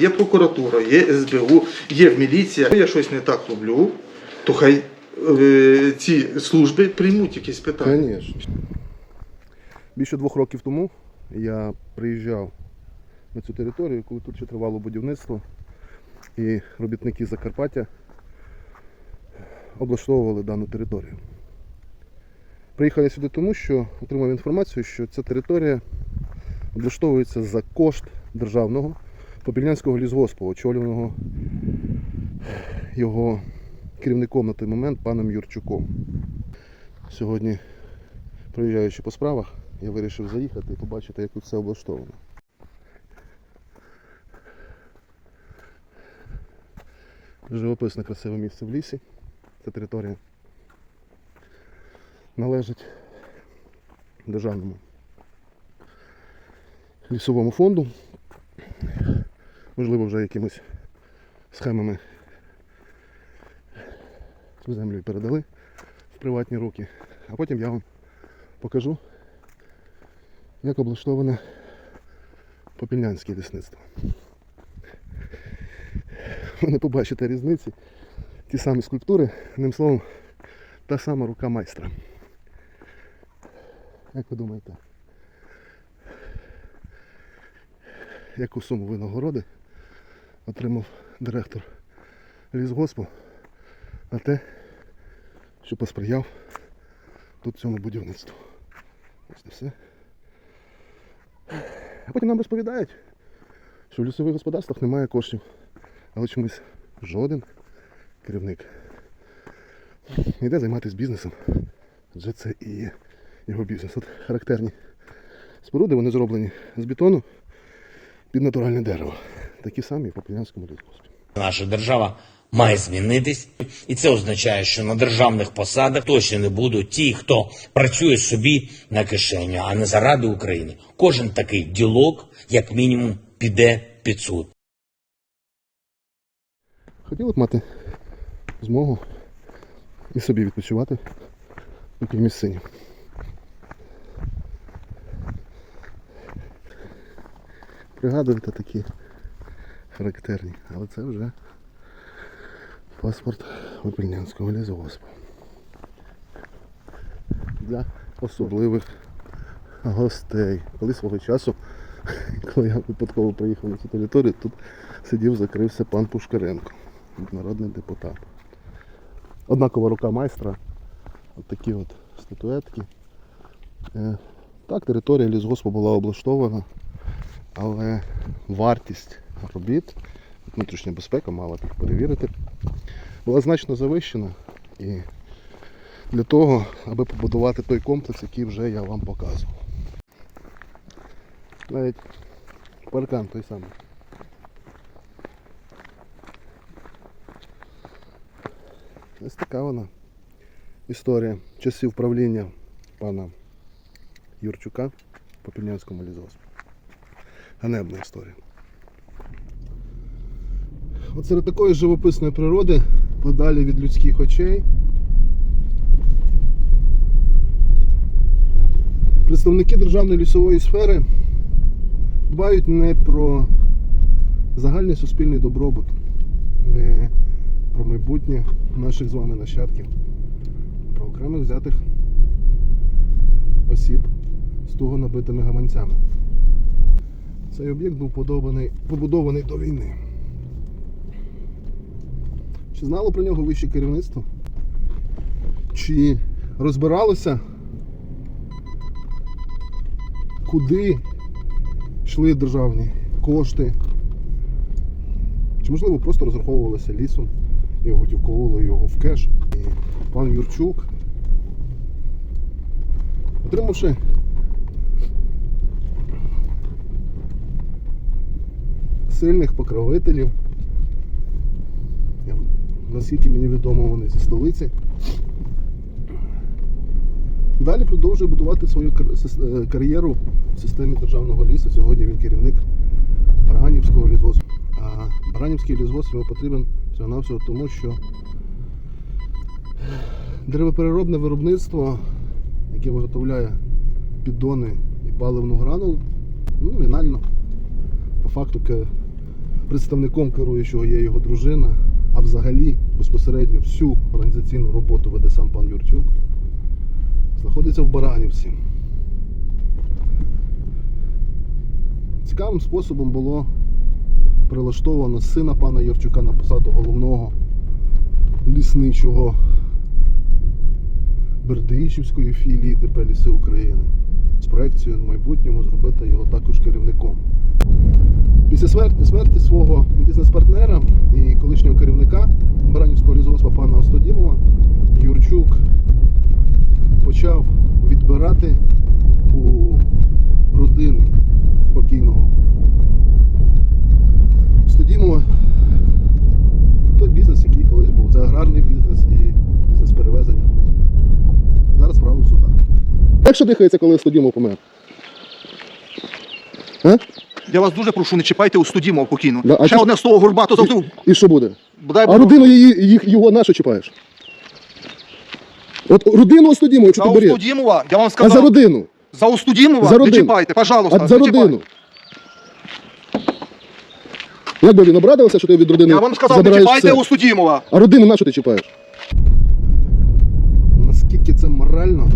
Є прокуратура, є СБУ, є міліція. Якщо я щось не так роблю, то хай е, ці служби приймуть якісь питання. Звісно. Більше двох років тому я приїжджав на цю територію, коли тут ще тривало будівництво, і робітники Закарпаття облаштовували дану територію. Приїхав я сюди тому, що отримав інформацію, що ця територія облаштовується за кошт державного Попільнянського лісгоспу, очолюваного його керівником на той момент паном Юрчуком. Сьогодні, проїжджаючи по справах, я вирішив заїхати і побачити, як тут все облаштовано. Живописне красиве місце в лісі. Ця територія належить державному лісовому фонду. Можливо, вже якимись схемами цю землю передали в приватні руки. А потім я вам покажу, як облаштоване попільнянське лісництво. Ви не побачите різниці. Ті самі скульптури, одним словом, та сама рука майстра. Як ви думаєте? Яку суму винагороди отримав директор лісгоспу, а те, що посприяв тут цьому будівництву. Ось і все. А потім нам розповідають, що в лісових господарствах немає коштів. Але чомусь жоден керівник йде займатися бізнесом. Адже це і є його бізнес. От характерні споруди, вони зроблені з бетону під натуральне дерево. Такі самі в Попільнянському лісгоспі. Наша держава має змінитись, і це означає, що на державних посадах точно не будуть ті, хто працює собі на кишеню, а не заради України. Кожен такий ділок, як мінімум, піде під суд. Хотіли б мати змогу і собі відпочивати в такій місцині. Пригадуєте такі характерні, але це вже паспорт Опільнянського лісгоспу. Для особливих гостей. Коли свого часу, коли я випадково приїхав на цю територію, тут сидів, закрився пан Пушкаренко, народний депутат. Однакова рука майстра, от такі от статуетки. Е, Так, територія лісгоспу була облаштована, але вартість робіт, внутрішня безпека мала їх перевірити, була значно завищена. І для того, аби побудувати той комплекс, який вже я вам показував. Навіть паркан той самий. Ось така вона історія часів правління пана Юрчука по Пільнянському лісгоспу. Ганебна історія. От серед такої живописної природи, подалі від людських очей, представники державної лісової сфери дбають не про загальний суспільний добробут, не про майбутнє наших з вами нащадків, про окремих взятих осіб з туго набитими гаманцями. Цей об'єкт був подобаний, побудований до війни. Чи знало про нього вище керівництво? Чи розбиралося, куди йшли державні кошти? Чи можливо просто розраховувалися лісом і готівковували його в кеш? І пан Юрчук, отримавши сильних покровителів, наскільки мені відомо, вони зі столиці. Далі продовжує будувати свою е, кар'єру в системі державного лісу. Сьогодні він керівник Баранівського лісгоспу. А Баранівський лісгосп йому потрібен всього-навсього тому, що деревопереробне виробництво, яке виготовляє піддони і паливну гранулу, ну, номінально, по факту Представником керуючого є його дружина, а взагалі безпосередньо всю організаційну роботу веде сам пан Юрчук. Знаходиться в Баранівці. Цікавим способом було прилаштовано сина пана Юрчука на посаду головного лісничого Бердичівської філії ДП Ліси України з проекцією в майбутньому зробити його також керівником. Після смерті, смерті свого бізнес-партнера і колишнього керівника Баранівського лісгоспа пана Остодімова Юрчук почав відбирати у родини покійного Стодімова той бізнес, який колись був. Це аграрний бізнес і бізнес перевезення. Зараз справа в судах. Як що дихається, коли Стодімов помер? А? Я вас дуже прошу, не чіпайте у студімов покійно. Да, а Ще ти- одне слово горбато завжди. І що буде? Бодай А Бог. родину її, їх, його на що чіпаєш? От родину Остодімова, За що ти береш? Устудімова, я вам А сказав. за родину? За Устудімова За не родину. чіпайте, пожалуйста. А за не чіпайте. родину? Як би він обрадився, що ти від родини Я вам сказав, не забираєш чіпайте все? Устудімова. А родину на що ти чіпаєш? Наскільки це морально